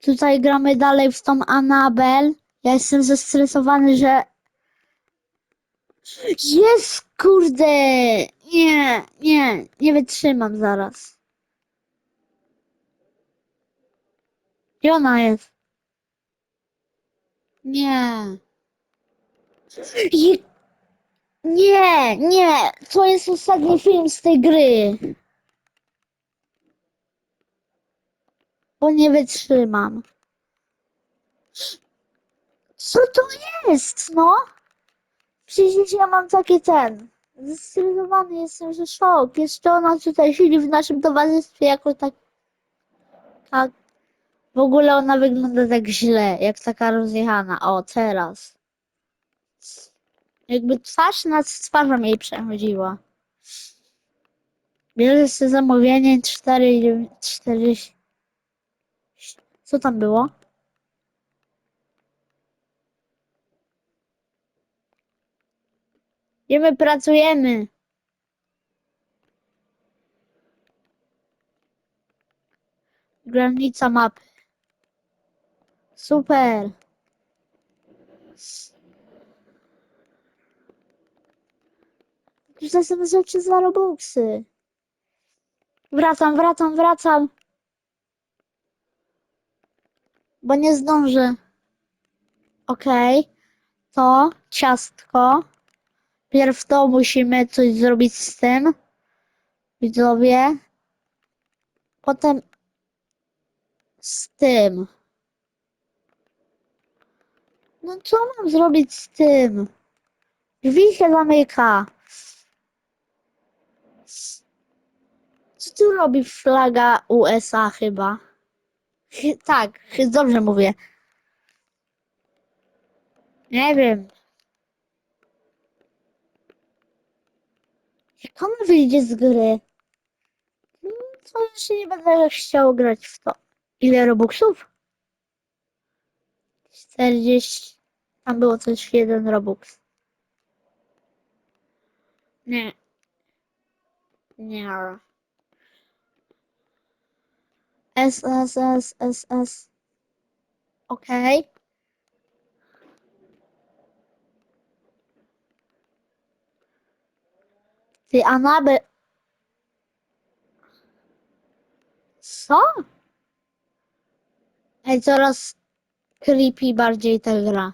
Tutaj gramy dalej w tą Anabel. Ja jestem zestresowany, że... Jest, kurde! Nie, nie, nie wytrzymam zaraz. Gdzie ona jest? Nie. Nie, nie, to jest ostatni film z tej gry. Bo nie wytrzymam. Co to jest, no? Przecież ja mam takie ten. Zestresowany jestem, że szok. Jeszcze ona tutaj siedzi w naszym towarzystwie jako tak. tak. W ogóle ona wygląda tak źle, jak taka rozjechana. O, teraz. Jakby twarz nad twarzą jej przechodziła. Bierze sobie zamówienie 4, 4, co tam było? Gdzie my pracujemy? Granica mapy. Super. To są rzeczy za Robuxy. Wracam, wracam, wracam. Bo nie zdążę. Okej. To ciastko. Pierw to musimy coś zrobić z tym. Widzowie. Potem z tym. No co mam zrobić z tym? Drzwi się zamyka. Co tu robi flaga USA chyba? Tak, dobrze mówię. Nie wiem. Jak ona wyjdzie z gry? To już nie będę chciał grać w to. Ile robuxów? 40. Tam było też jeden robux. Nie. Nie. S, S, S, S, S. Okej. Ty, Anabel... Co? Ej, coraz creepy bardziej ta gra.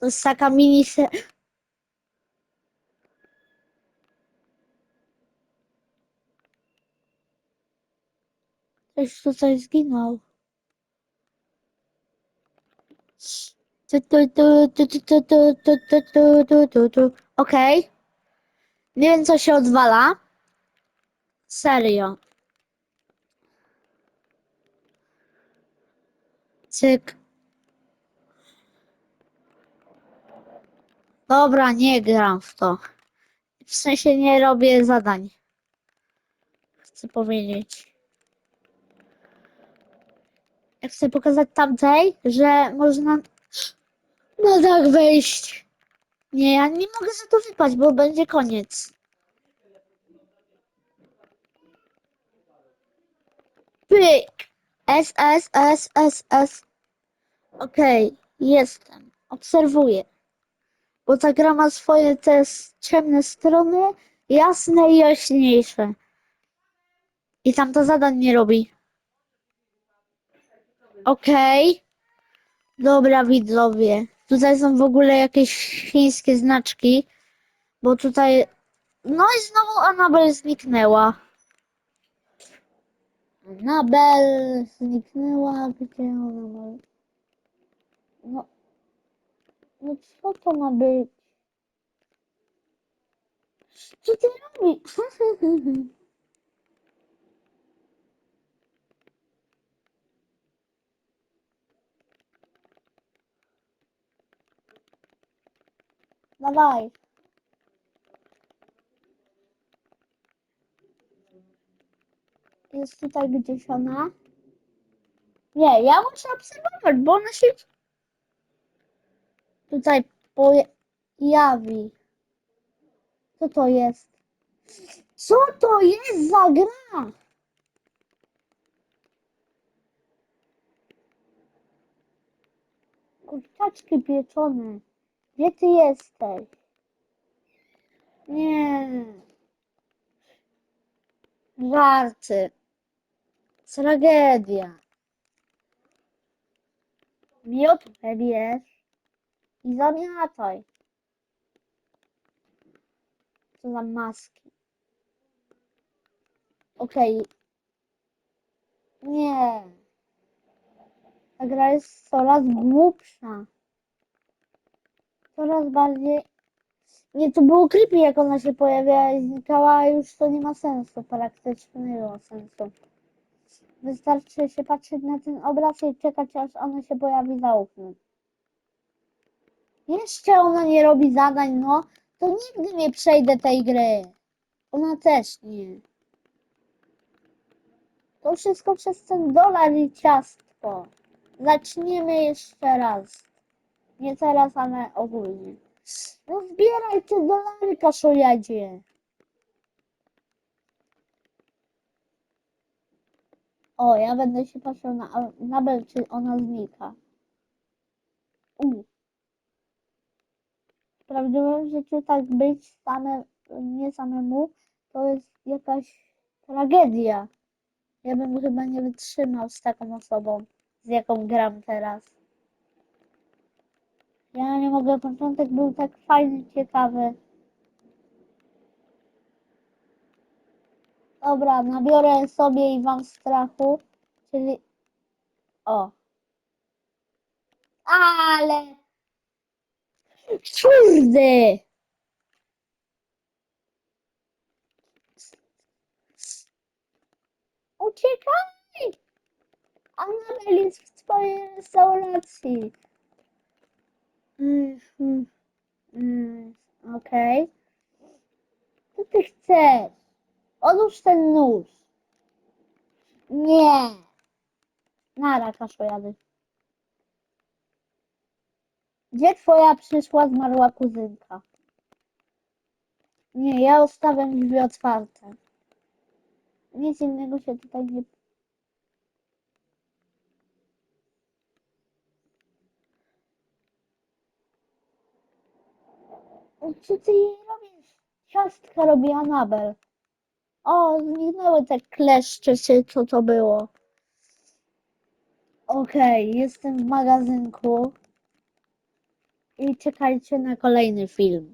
To jest taka mini... tu, tu, tu, tu. Okej. Nie wiem, co się odwala. Serio. Cyk. Dobra, nie gram w to. W sensie nie robię zadań. Chcę powiedzieć. Chcę pokazać tamtej, że można na dach wejść. Nie, ja nie mogę za to wypaść, bo będzie koniec. Pyk. S, S, S, S, S. Okej, jestem. Obserwuję. Bo ta gra ma swoje te ciemne strony, jasne i jaśniejsze. I tam to zadań nie robi. Okej. Dobra, widzowie. Tutaj są w ogóle jakieś chińskie znaczki. Bo tutaj... No i znowu Anabel zniknęła. Anabel zniknęła. Gdzie ona ma... No... No co to ma być? Co ty robisz? No na. Jest tutaj gdzieś ona. Nie, ja muszę obserwować, bo ona się tutaj pojawi. Co to jest? Co to jest za gra? Kurczaczki pieczone. Gdzie ty jesteś? Nie. Żarty. Tragedia. Miotłę bierz i zamiataj. Co za maski. Okej. Nie. Ta gra jest coraz głupsza. Coraz bardziej... Nie, to było creepy, jak ona się pojawiała i znikała, a już to nie ma sensu, praktycznie nie ma sensu. Wystarczy się patrzeć na ten obraz i czekać, aż ona się pojawi za oknem. Jeszcze ona nie robi zadań, no, to nigdy nie przejdę tej gry. Ona też nie. To wszystko przez ten dolar i ciastko. Zaczniemy jeszcze raz. Nie teraz, ale ogólnie. No zbieraj te dolary, kaszojadzie. O, ja będę się patrzył na Nabel, czy ona znika. U. W prawdziwym życiu tak być same, nie samemu, to jest jakaś tragedia. Ja bym chyba nie wytrzymał z taką osobą, z jaką gram teraz. Ja nie mogę, początek był tak fajny, ciekawy. Dobra, nabiorę sobie i wam strachu, czyli... O. Ale... Kurde! Uciekaj! Annabel jest w twojej restauracji. Mhm. Mm, Okej. Co ty chcesz? Odłóż ten nóż. Nie. Nara, kaszojady. Gdzie twoja przyszła zmarła kuzynka? Nie, ja ustawiam drzwi otwarte. Nic innego się tutaj nie... Co ty robisz? Ciastka robi Anabel. O, zniknęły te kleszcze, czy co to było. Okej, jestem w magazynku. I czekajcie na kolejny film.